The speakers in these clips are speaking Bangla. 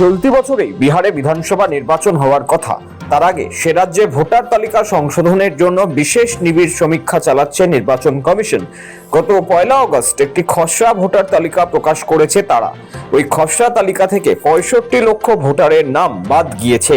চলতি বছরেই বিহারে বিধানসভা নির্বাচন হওয়ার কথা। তার আগে সে রাজ্যে ভোটার তালিকা সংশোধনের জন্য বিশেষ নিবিড় সমীক্ষা চালাচ্ছে নির্বাচন কমিশন। গত পয়লা আগস্ট একটি খসড়া ভোটার তালিকা প্রকাশ করেছে তারা। ওই খসড়া তালিকা থেকে পঁয়ষট্টি লক্ষ ভোটারের নাম বাদ গিয়েছে।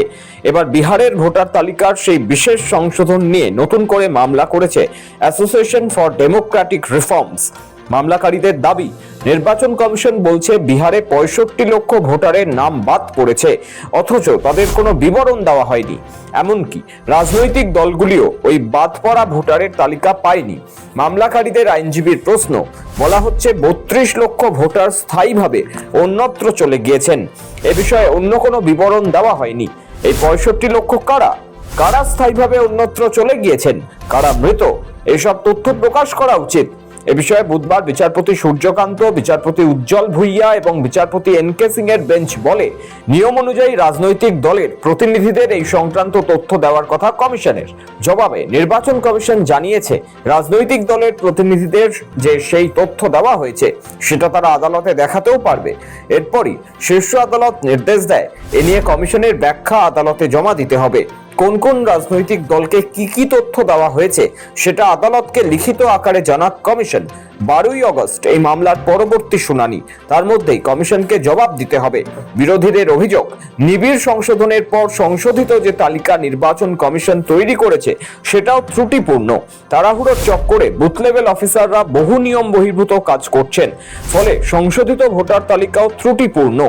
এবার বিহারের ভোটার তালিকার সেই বিশেষ সংশোধন নিয়ে নতুন করে মামলা করেছে অ্যাসোসিয়েশন ফর ডেমোক্রেটিক রিফর্মস মামলাকারীদের দাবি, নির্বাচন কমিশন বলছে বিহারে পঁয়ষট্টি লক্ষ ভোটারের নাম বাদ পড়েছে, অথচ তাদের কোনো বিবরণ দেওয়া হয়নি। এমনকি রাজনৈতিক দলগুলিও ওই বাদ পড়া ভোটারের তালিকা পায়নি। মামলাকারীদের আইনজীবীর প্রশ্ন, বলা হচ্ছে বত্রিশ লক্ষ ভোটার স্থায়ীভাবে অন্যত্র চলে গিয়েছেন। এ বিষয়ে অন্য কোনো বিবরণ দেওয়া হয়নি। এই পঁয়ষট্টি লক্ষ কারা? কারা স্থায়ীভাবে অন্যত্র চলে গিয়েছেন? কারা মৃত? এসব তথ্য প্রকাশ করা উচিত। এ বিষয়ে বুধবার বিচারপতি সূর্যকান্ত, বিচারপতি উজ্জ্বল ভুইয়া এবং বিচারপতি এন কে সিং এর বেঞ্চ বলে নিয়ম অনুযায়ী রাজনৈতিক দলের প্রতিনিধিদের এই সংক্রান্ত তথ্য দেওয়ার কথা কমিশনের জবাবে নির্বাচন কমিশন জানিয়েছে, রাজনৈতিক দলের প্রতিনিধিদের যে সেই তথ্য দেওয়া হয়েছে, সেটা তারা আদালতে দেখাতেও পারবে। এরপরই শীর্ষ আদালত নির্দেশ দেয়, এ নিয়ে কমিশনের ব্যাখ্যা আদালতে জমা দিতে হবে। কোন কোন রাজনৈতিক দলকে কি কি তথ্য দেওয়া হয়েছে, সেটা আদালতকে লিখিত আকারে জানাক কমিশন। বারোই অগস্ট এই মামলার পরবর্তী শুনানি। তার মধ্যেই কমিশনকে জবাব দিতে হবে। বিরোধীদের অভিযোগ, নিবিড় সংশোধনের পর সংশোধিত যে তালিকা নির্বাচন কমিশন তৈরি করেছে, সেটাও ত্রুটিপূর্ণ। তাড়াহুড়োর চক্করে বুথ লেভেল অফিসাররা বহু নিয়ম বহির্ভূত কাজ করছেন। ফলে সংশোধিত ভোটার তালিকাও ত্রুটিপূর্ণ।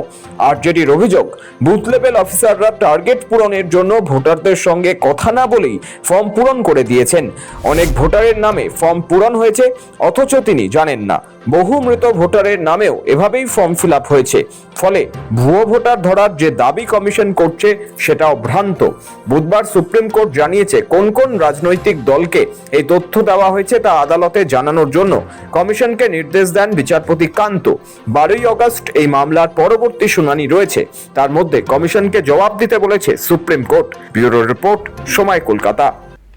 আর যেটির অভিযোগ বুথ লেভেল অফিসাররা টার্গেট পূরণের জন্য ভোটারদের সঙ্গে কথা না বলেই ফর্ম পূরণ করে দিয়েছেন। অনেক ভোটারের নামে ফর্ম পূরণ হয়েছে, অথচ তিনি জানেন না। বহু মৃত ভোটারের নামেও এভাবেই ফর্ম ফিল হয়েছে। ফলে ভুয়ো ভোটার ধরার যে দাবি কমিশন করছে, সেটাও ভ্রান্ত। বুধবার সুপ্রিম কোর্ট জানিয়েছে কোন কোন রাজনৈতিক দলকে এই তথ্য দেওয়া হয়েছে তা আদালতে জানানোর জন্য। কমিশনকে নির্দেশ দেন বিচারপতি কান্ত। বারোই অগস্ট এই মামলার পরবর্তী শুনানি রয়েছে। তার মধ্যে কমিশনকে জবাব দিতে বলেছে সুপ্রিম কোর্ট। ব্যুরো রিপোর্ট সময় কলকাতা।